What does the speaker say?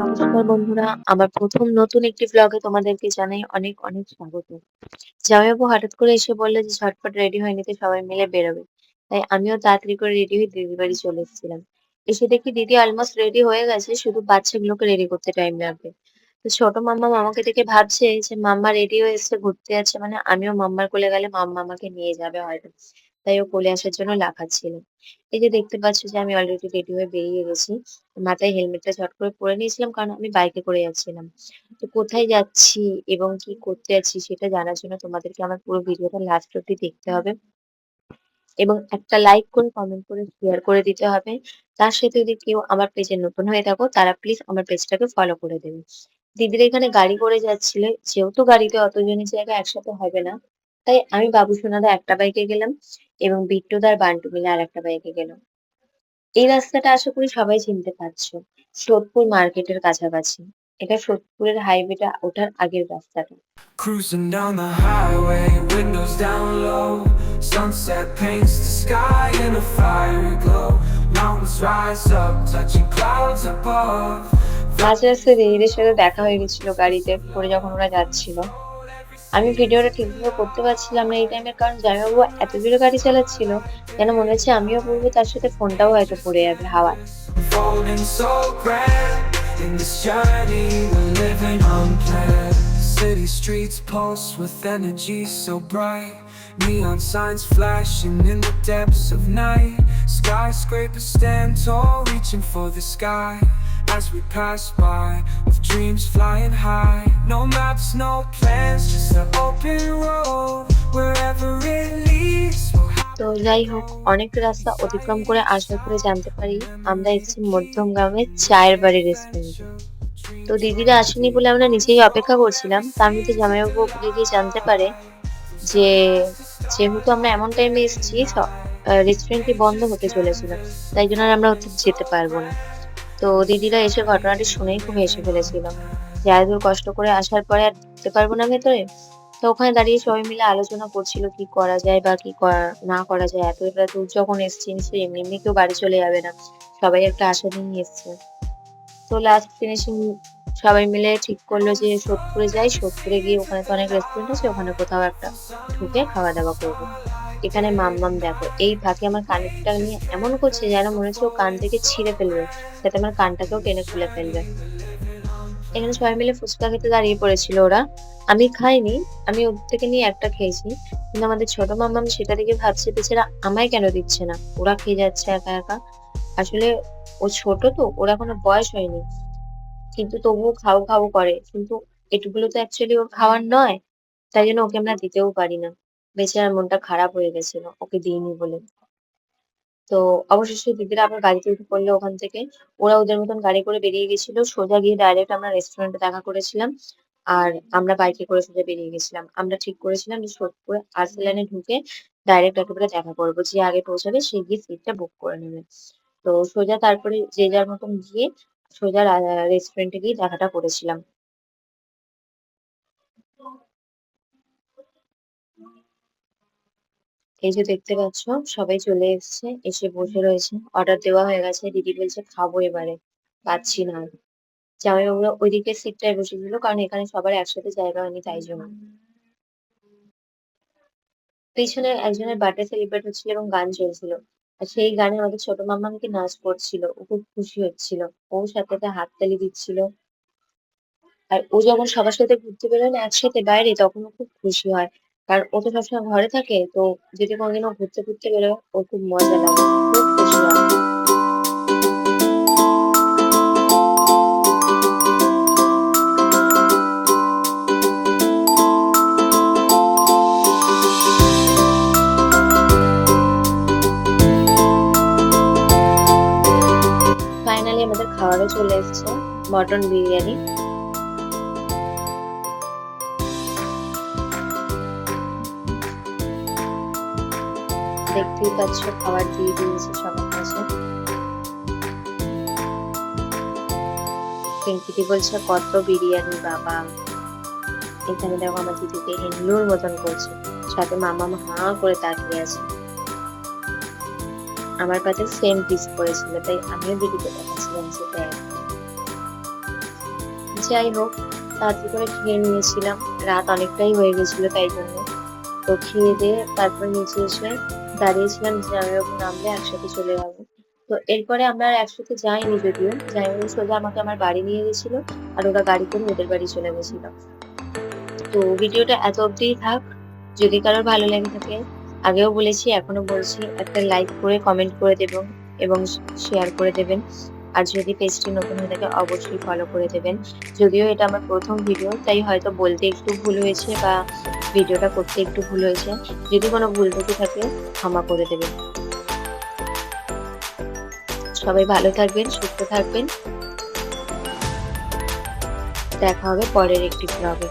নমস্কার বন্ধুরা, আমার ১ম নতুন একটি ভ্লগে তোমাদেরকে জানাই অনেক, অনেক স্বাগত। জামাইবাবু হঠাৎ করে এসে বলল যে ঝটপট রেডি হয়ে নিতে সবাই মিলে বেরোবে। তাই আমিও তাড়াতাড়ি করে রেডি হয়ে দিদির বাড়ি চলে এসেছিলাম। এসে দেখি দিদি অলমোস্ট রেডি হয়ে গেছে, শুধু বাচ্চাগুলোকে রেডি করতে টাইম লাগবে। তো ছোট মাম্মা মামাকে দেখে ভাবছে যে মাম্মা রেডি হয়ে এসেছে ঘুরতে যাচ্ছে মানে আমিও মাম্মার কোলে গেলে মাম্মা আমাকে নিয়ে যাবে হয়তো। তাই ও কোলে আসার জন্য লাফাচ্ছিল। এই যে দেখতে পাচ্ছ যে আমি অলরেডি রেডি হয়ে বেরিয়ে গেছি। মাথায় হেলমেটটা চট করে পরে নিয়েছিলাম কারণ আমি বাইকে করে যাচ্ছিলাম। তো কোথায় যাচ্ছি এবং কি করতে যাচ্ছি সেটা জানার জন্য তোমাদেরকে আমার পুরো ভিডিওটা লাস্ট অব্দি দেখতে হবে। এবং একটা লাইক করে কমেন্ট করে শেয়ার করে দিতে হবে। তার সাথে যদি কেউ আমার পেজে নতুন হয়ে থাকো তারা প্লিজ আমার পেজটাকে ফলো করে দেবে। দিদিরা এখানে গাড়ি করে যাচ্ছিল। যেহেতু গাড়িতে অতজনের জায়গা একসাথে হবে না, তাই আমি বাবু সোনাদা একটা বাইকে গেলাম এবং বিট্টুদা আর বান্টু মিলে আরেকটা বাইকে গেল। এই রাস্তাটা আশা করি সবাই চিনতে পারছ। সোদপুর মার্কেটের কাছাকাছি। এটা সোদপুরের হাইওয়েটা ওঠার আগের রাস্তাটা। Cruising down the highway, windows down low. Sunset paints the sky in a fiery glow. Mountains rise up, touching clouds above. মাঝ রাস্তায় দিদিদের সাথে দেখা হয়ে গেছিল গাড়িতে করে যখন ওরা যাচ্ছিল। আমি ভিডিওটা ঠিকভাবে করতে পারছিলাম না এই টাইমে কারণ জামাইবাবু এত জোরে গাড়ি চালাচ্ছিল যেন মনে হচ্ছে আমিও পড়ব তার সাথে ফোনটাও হয়তো পড়ে যাবে হাওয়ায়। City streets pulse with energy so bright. Neon signs flashing in the depths of night. Skyscrapers stand tall, reaching for the sky. As we pass by, with dreams flying high. No maps, no plans, just an open road. Wherever it leads, তো যাই হোক অনেক রাস্তা অতিক্রম করে আসার পরে জানতে পারি আমরা এসেছি মধ্যমগ্রামের চায়ের বাড়ি রেস্টুরেন্টে তো দিদিরা আসেনি বলে আমরা নিচেই অপেক্ষা করছিলাম। তার মধ্যে জামাইবাবু ওপরে গিয়ে জানতে পারে যে যেহেতু আমরা এমন টাইমে এসেছি রেস্টুরেন্টটি বন্ধ হতে চলেছিল। তাই জন্য আমরা ওতে যেতে পারব না। তো দিদিরা এসে ঘটনাটি শুনেই খুব হেসে ফেলেছিল। যে এত দূর কষ্ট করে আসার পরে আর ঢুকতে পারব না ভেতরে। তো ওখানে দাঁড়িয়ে সবাই মিলে আলোচনা করছিল কি করা যায় বা কি না করা যায়। এতটা দূর যখন এসছি, নিশ্চয়ই এমনি এমনি কেউ বাড়ি চলে যাবে না। সবাই একটা আশা নিয়ে এসছে। তো লাস্ট ফিনিশিং সবাই মিলে ঠিক করল যে সোদপুরে যাই। সোদপুরে গিয়ে ওখানে তো অনেক রেস্টুরেন্ট আছে, ওখানে কোথাও একটা ঢুকে খাওয়া দাওয়া করব। এখানে মাম্মাম দেখো, এই ফাঁকে আমার কানেরটা নিয়ে এমন করছে যেন মনে হচ্ছে ও কান থেকে ছিঁড়ে ফেলবে। যাতে আমার কানটাকেও টেনে খুলে ফেলবে। এখানে সবাই মিলে ফুচকা খেতে দাঁড়িয়ে পড়েছিল ওরা। আমি খাইনি, আমি ওর থেকে নিয়ে একটা খেয়েছি। কিন্তু আমাদের ছোট মাম্মাম সেটা দেখে ভাবছে, বেচারা আমায় কেন দিচ্ছে না? ওরা খেয়ে যাচ্ছে একা একা। আসলে ও ছোট তো, ওর এখনও বয়স হয়নি। কিন্তু তবুও খাও খাও করে। কিন্তু এটুকুলো তো অ্যাকচুয়ালি ওর খাওয়ার নয়। তাই জন্য ওকে আমরা দিতেও পারি না। বেচারার মনটা খারাপ হয়ে গেছিল, ওকে দিইনি বলে। তো অবশেষে দিদিরা আবার গাড়িতে উঠে পড়ল ওখান থেকে। ওরা ওদের মতন গাড়ি করে বেরিয়ে গেছিল। সোজা গিয়ে ডাইরেক্ট আমরা রেস্টুরেন্টে দেখা করেছিলাম। আর আমরা বাইকে করে সোজা বেরিয়ে গেছিলাম। আমরা ঠিক করেছিলাম যে সোদপুরে আর্সেলানে ঢুকে ডাইরেক্ট একেবারে দেখা করব। যে আগে পৌঁছাবে সে গিয়ে সিটটা বুক করে নেবে। তো সোজা তারপরে যে যার মতন গিয়ে সোজা রেস্টুরেন্টে গিয়ে দেখাটা করেছিলাম। এই যে দেখতে পাচ্ছ, সবাই চলে এসেছে, এসে বসে রয়েছে। অর্ডার দেওয়া হয়ে গেছে, দিদি বলছে, খাব এবারে, পাচ্ছি না। জামাইবাবুরা ওইদিকের সিটটায় বসেছিল, কারণ এখানে সবার একসাথে জায়গা হয়নি, তাই জন্য। পেছনে একজনের বার্থডে সেলিব্রেট হচ্ছিল এবং গান চলছিল। আর সেই গানে আমাদের ছোট মাম্মামকে নাচ করছিল, ও খুব খুশি হচ্ছিল। ও সাথে সাথে হাততালি দিচ্ছিল। আর ও যখন সবার সাথে ঘুরতে বেরোয় না, একসাথে বাইরে, তখন খুব খুশি হয়। কারণ ও তো সবসময় ঘরে থাকে, তো যদি কোনোদিন ও ঘুরতে ঘুরতে বেরোয় ওর খুব মজা লাগে, খুব খুশি হয়। ফাইনালি আমাদের খাবারও চলে এসেছে মটন বিরিয়ানি। দেখতেই পাচ্ছ, খাবার দিয়ে দিয়েছে সবার কাছে। পিঙ্কিদি বলছে, কত বিরিয়ানি, বাবা। এখানে দেখো আমার দিদিকে হিন্দুর মতন করছে। সাথে মামা হা করে তাকিয়ে আছে। আমার পাতে সেম পিস পড়েছিল তাই আমিও দিদিকে দেখাচ্ছিলাম সেটা যাই হোক তাড়াতাড়ি করে খেয়ে নিয়েছিলাম। রাত অনেকটাই হয়ে গেছিল তাই জন্য। তো খেয়ে দিয়ে তারপর নিচে এসে দাঁড়িয়েছিলাম যে আমি ওরকম নামলে একসাথে চলে যাব। তো এরপরে আমরা একসাথে যাইনি যদিও, যাইনি সোজা আমাকে আমার বাড়ি নিয়ে গেছিল আর ওরা গাড়ি করে ওদের বাড়ি চলে গেছিল। তো ভিডিওটা এত অবধিই থাক, যদি কারোর ভালো লেগে থাকে, আগেও বলেছি এখনও বলছি, একটা লাইক করে কমেন্ট করে দেবেন এবং শেয়ার করে দেবেন। আর যদি পেজটি নতুন হয়ে থাকে, অবশ্যই ফলো করে দেবেন। যদিও এটা আমার প্রথম ভিডিও তাই হয়তো বলতে একটু ভুল হয়েছে বা ভিডিওটা করতে একটু ভুল হয়েছে। যদি কোনো ভুল ত্রুটি থাকে, ক্ষমা করে দেবেন। সবাই ভালো থাকবেন, সুস্থ থাকবেন। দেখা হবে পরের একটি ব্লগে